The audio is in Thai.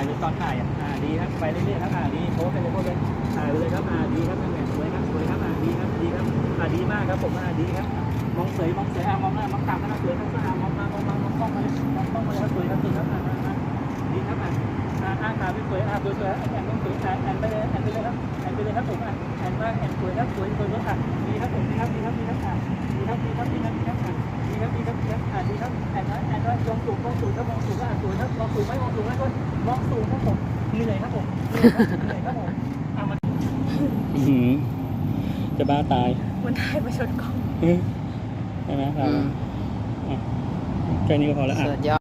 ายเลยตอนถ่ายอะอ่าดีครับไปเรื่อยๆครับอ่าดีโพสไปเลยโพสเลยถ่ายไปเลยครับอ่าดีครับนั่นแหละสวยครับสวยครับอ่าดีครับดีครับอ่าดีมากครับผมอ่าดีครับมองเสยมองเสยอ่ามองหน้ามองตามหน้าสวยครับอ่ามองมามองมามองกล้องมาเลยมองกล้องมาเลยครับสวยครับสวยครับอ่าดีครับอ่าอ่าอ่าขาไปสวยอ่าสวยสวยแอนต้องสวยแอนไปเลยแอนไปเลยครับแอนไปเลยครับผมอ่าแอนมากแอนสวยครับสวยสวย มองสูงมองสูงครับมองสูงก็อ่าสูงครับมองสูงไหมมองสูงไหมคนมองสูงครับผมเหนื่อยครับผมเหนื่อยครับเหนื่อยครับผมอ่ามันจะบ้าตายมันถ่ายมาชนกล้องใช่ไหมครับอืมแค่นี้ก็พอแล้วอะ สุดยอด